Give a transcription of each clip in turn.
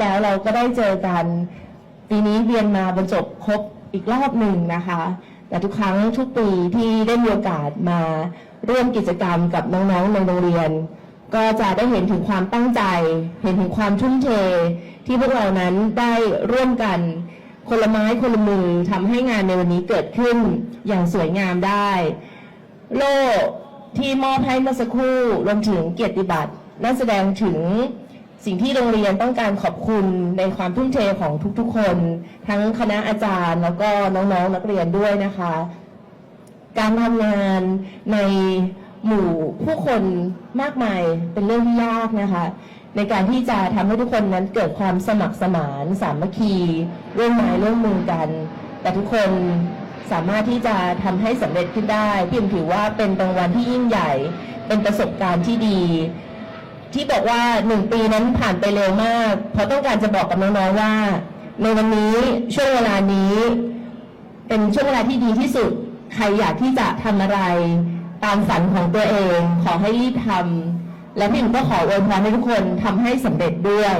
แล้วเราก็ได้เจอกัน ปีนี้เรียนมาบรรจบครบอีกรอบหนึ่งนะคะ แต่ทุกครั้งทุกปีที่ได้มีโอกาสมาร่วมกิจกรรมกับน้องๆในโรงเรียน ก็จะได้เห็นถึงความตั้งใจ เห็นถึงความทุ่มเท ที่พวกเรานั้นได้ร่วมกันคนละไม้คนละมือทำให้งานในวันนี้เกิดขึ้นอย่างสวยงามได้ โล่ที่มอบให้เมื่อสักครู่รวมถึงเกียรติบัตรนั่นแสดงถึง สิ่งที่โรงเรียนต้องการขอบคุณในความทุ่มเทของทุกๆ คน ทั้งคณะอาจารย์แล้วก็น้องๆ นักเรียนด้วยนะคะ การทำงานในหมู่ผู้คนมากมายเป็นเรื่องที่ยากนะคะ ในการที่จะทำให้ทุกคนนั้นเกิดความสมัครสมาน สามัคคีร่วมไม้ร่วมมือกัน แต่ทุกคนสามารถที่จะทำให้สำเร็จขึ้นได้พี่เอ็มถือว่าเป็นรางวัลที่ยิ่งใหญ่ เป็นประสบการณ์ที่ดี ที่บอกว่าหนึ่งปีนั้นผ่านไปเร็วมาก เพราะต้องการจะบอกกับน้องๆว่า ในวันนี้ช่วงเวลานี้ เป็นช่วงเวลาที่ดีที่สุด ใครอยากที่จะทำอะไร ตามฝันของตัวเอง ขอให้รีบทำและพี่หนุ่มก็ขออวยพรให้ทุกคนทำให้สำเร็จด้วย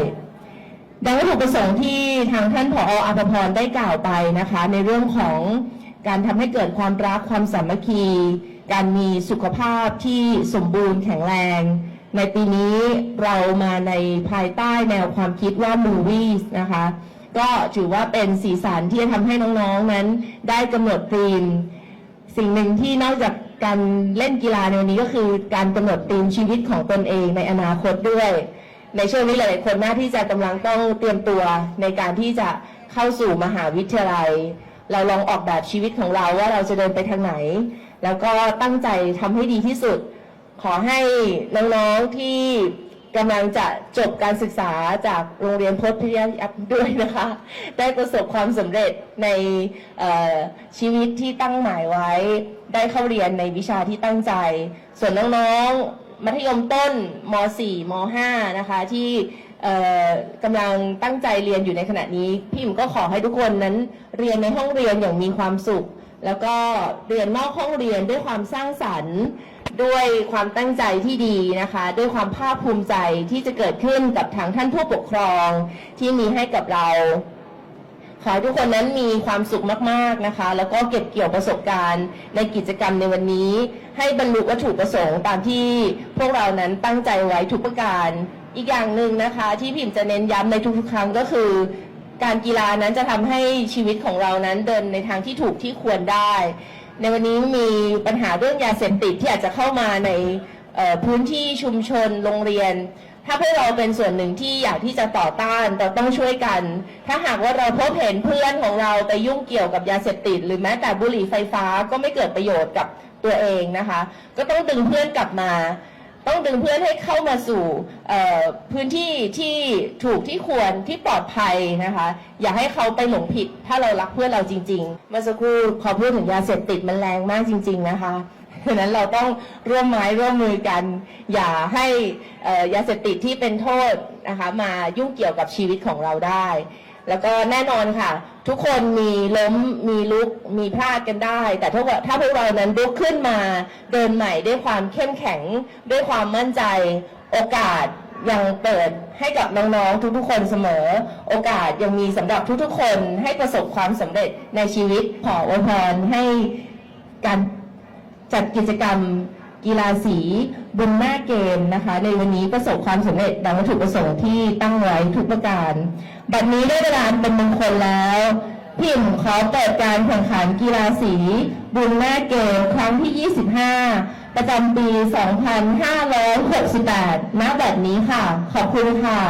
ดังวัตถุประสงค์ที่ทางท่านผออภพรได้กล่าวไปนะคะ ในเรื่องของการทำให้เกิดความรักความสามัคคี การมีสุขภาพที่สมบูรณ์แข็งแรง ในปีนี้เรามาในภายใต้แนวความคิดว่า movies นะคะ ก็ถือว่าเป็นสีสันที่จะทำให้น้องๆ นั้นได้กำหนดธีม สิ่งหนึ่งที่นอกจากการเล่นกีฬาในวันนี้ก็คือการกำหนดธีมชีวิตของตนเองในอนาคตด้วย ในช่วงนี้หลายๆคนน่าที่จะกำลังต้องเตรียมตัวในการที่จะเข้าสู่มหาวิทยาลัย เราลองออกแบบชีวิตของเราว่าเราจะเดินไปทางไหน แล้วก็ตั้งใจทำให้ดีที่สุด ขอให้น้องๆที่กำลังจะจบการศึกษาจากโรงเรียนพจน์พิทยายัพด้วยนะคะ ได้ประสบความสำเร็จในชีวิตที่ตั้งหมายไว้ ได้เข้าเรียนในวิชาที่ตั้งใจ ส่วนน้องๆ มัธยมต้นม .4 ม .5 นะคะ ที่กำลังตั้งใจเรียนอยู่ในขณะนี้ พี่หมก็ขอให้ทุกคนนั้นเรียนในห้องเรียนอย่างมีความสุข แล้วก็เรียนนอกห้องเรียนด้วยความสร้างสรรค์ ด้วยความตั้งใจที่ดีนะคะ ด้วยความภาคภูมิใจที่จะเกิดขึ้นกับทางท่านผู้ปกครองที่มีให้กับเรา ขอให้ทุกคนนั้นมีความสุขมากๆนะคะ แล้วก็เก็บเกี่ยวประสบการณ์ในกิจกรรมในวันนี้ ให้บรรลุวัตถุประสงค์ตามที่พวกเรานั้นตั้งใจไว้ทุกประการ อีกอย่างหนึ่งนะคะ ที่พิมจะเน้นย้ำในทุกๆ ครั้งก็คือ การกีฬานั้นจะทำให้ชีวิตของเรานั้นเดินในทางที่ถูกที่ควรได้ ในวันนี้มีปัญหาเรื่องยาเสพติดที่อาจจะเข้ามาในพื้นที่ชุมชนโรงเรียน ถ้าพวกเราเป็นส่วนหนึ่งที่อยากที่จะต่อต้านเราต้องช่วยกัน ถ้าหากว่าเราพบเห็นเพื่อนของเราไปยุ่งเกี่ยวกับยาเสพติด หรือแม้แต่บุหรี่ไฟฟ้าก็ไม่เกิดประโยชน์กับตัวเองนะคะ ก็ต้องดึงเพื่อนกลับมา ต้องดึงเพื่อนให้เข้ามาสู่พื้นที่ที่ถูกที่ควรที่ปลอดภัยนะคะ อย่าให้เขาไปหลงผิด ถ้าเรารักเพื่อนเราจริง ๆ เมื่อสักครู่พอพูดถึงยาเสพติดมันแรงมากจริง ๆ นะคะ ดังนั้นเราต้องร่วมไม้ร่วมมือกัน อย่าให้ยาเสพติดที่เป็นโทษนะคะมายุ่งเกี่ยวกับชีวิตของเราได้ แล้วก็แน่นอนค่ะ ทุกคนมีล้มมีลุกมีพลาดกันได้ แต่ถ้าถ้าพวกเรานั้นลุกขึ้นมาเดินใหม่ด้วยความเข้มแข็งด้วยความมั่นใจโอกาสยังเปิดให้กับน้องๆทุกๆคนเสมอ โอกาสยังมีสำหรับทุกๆคนให้ประสบความสำเร็จในชีวิตขออวยพรให้การ จัดกิจกรรมกีฬาสีบนหน้าเกมนะคะ ในวันนี้ประสบความสำเร็จดังวัตถุประสงค์ที่ตั้งไว้ทุกประการ บัดนี้ได้เวลาเป็นมงคลแล้วพิมขอเปิดการแข่งขันกีฬาสีบุญหน้าเกมครั้งที่ 25 ประจำปี 2568ณบัดนี้ค่ะ ขอบคุณค่ะ